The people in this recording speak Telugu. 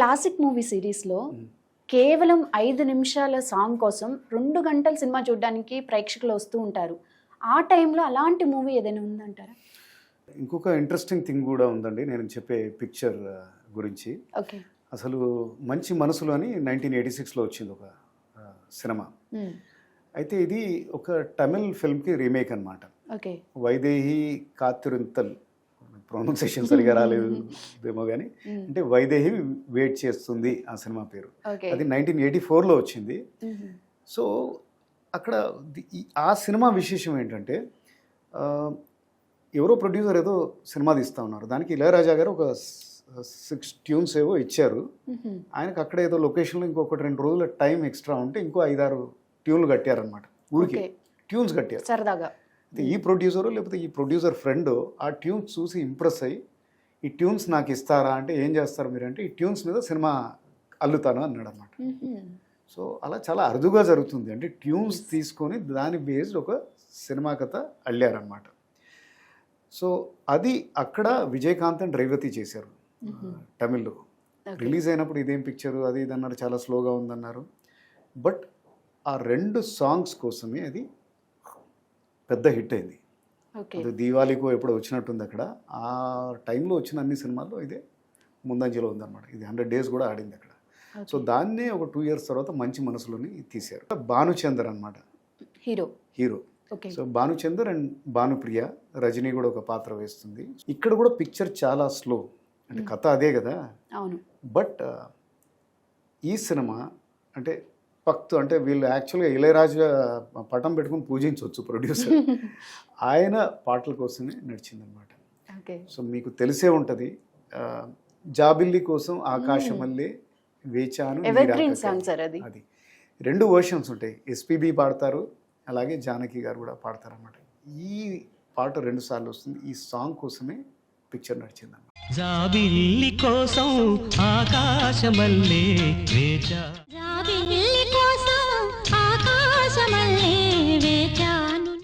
క్లాసిక్ మూవీ సిరీస్లో కేవలం ఐదు నిమిషాల సాంగ్ కోసం రెండు గంటల సినిమా చూడడానికి ప్రేక్షకులు వస్తూ ఉంటారు. ఆ టైంలో అలాంటి మూవీ ఏదైనా ఉందంటారా? ఇంకొక ఇంట్రెస్టింగ్ థింగ్ కూడా ఉందండి. నేను చెప్పే పిక్చర్ గురించి. ఓకే. అసలు మంచి మనసులు అని నైన్టీన్ ఎయిటీ సిక్స్లో వచ్చింది ఒక సినిమా. అయితే ఇది ఒక తమిళ్ ఫిల్మ్కి రీమేక్ అన్నమాట. ఓకే. వైదేహి కాతిరింతల్ ప్రొనౌన్సియేషన్ సరిగా రాలేదు ఏమో కానీ అంటే వైదేహి వెయిట్ చేస్తుంది ఆ సినిమా పేరు. అది నైన్టీన్ ఎయిటీ ఫోర్లో వచ్చింది. సో అక్కడ ఆ సినిమా విశేషం ఏంటంటే ఎవరో ప్రొడ్యూసర్ ఏదో సినిమా తీస్తా ఉన్నారు. దానికి ఇళయరాజా గారు ఒక సిక్స్ ట్యూన్స్ ఏవో ఇచ్చారు. ఆయనకు అక్కడ ఏదో లొకేషన్లో ఇంకొకటి రెండు రోజుల టైం ఎక్స్ట్రా ఉంటే ఇంకో ఐదారు ట్యూన్లు కట్టారనమాట ఊరికి ట్యూన్స్ కట్టారు. సరదాగా. అయితే ఈ ప్రొడ్యూసర్ లేకపోతే ఈ ప్రొడ్యూసర్ ఫ్రెండ్ ఆ ట్యూన్స్ చూసి ఇంప్రెస్ అయ్యి ఈ ట్యూన్స్ నాకు ఇస్తారా? అంటే ఏం చేస్తారు మీరు అంటే ఈ ట్యూన్స్ మీద సినిమా అల్లుతాను అన్నాడు అనమాట సో అలా చాలా అరుదుగా జరుగుతుంది. అంటే ట్యూన్స్ తీసుకొని దాని బేస్డ్ ఒక సినిమా కథ అల్లారనమాట సో అది అక్కడ విజయకాంత్ అండ్ రేవతి చేశారు. తమిళ్ళో. రిలీజ్ అయినప్పుడు ఇదేం పిక్చర్ అది ఇది అన్నారు. చాలా స్లోగా ఉందన్నారు. బట్ ఆ రెండు సాంగ్స్ కోసమే అది పెద్ద హిట్ అయింది. అది దీవాళీకో ఎప్పుడో వచ్చినట్టుంది అక్కడ. ఆ టైంలో వచ్చిన అన్ని సినిమాల్లో ఇదే ముందంజలో ఉందన్నమాట. ఇది హండ్రెడ్ డేస్ కూడా ఆడింది అక్కడ. సో దాన్నే ఒక టూ ఇయర్స్ తర్వాత మంచి మనసులోని తీశారు. భానుచందర్ అన్నమాట. Hero. Hero. Okay. So Bhanuchander and Bhanupriya Rajani కూడా ఒక పాత్ర వేస్తుంది. ఇక్కడ కూడా పిక్చర్ చాలా స్లో. అంటే కథ అదే కదా. అవును. బట్ ఈ సినిమా అంటే పక్తు అంటే వీళ్ళు యాక్చువల్గా ఇళయరాజా పటం పెట్టుకుని పూజించవచ్చు ప్రొడ్యూసర్. ఆయన పాటల కోసమే నడిచిందనమాట ఓకే. సో మీకు తెలిసే ఉంటుంది జాబిల్లి కోసం ఆకాశమల్లే వేచాను అది. రెండు వర్షన్స్ ఉంటాయి. ఎస్పీబి పాడతారు అలాగే జానకి గారు కూడా పాడతారు అన్నమాట ఈ పాట రెండు సార్లు వస్తుంది. ఈ సాంగ్ కోసమే పిక్చర్ నడిచిందన్నమాట. జాబిల్లి కోసం ఆకాశమల్లే వేచా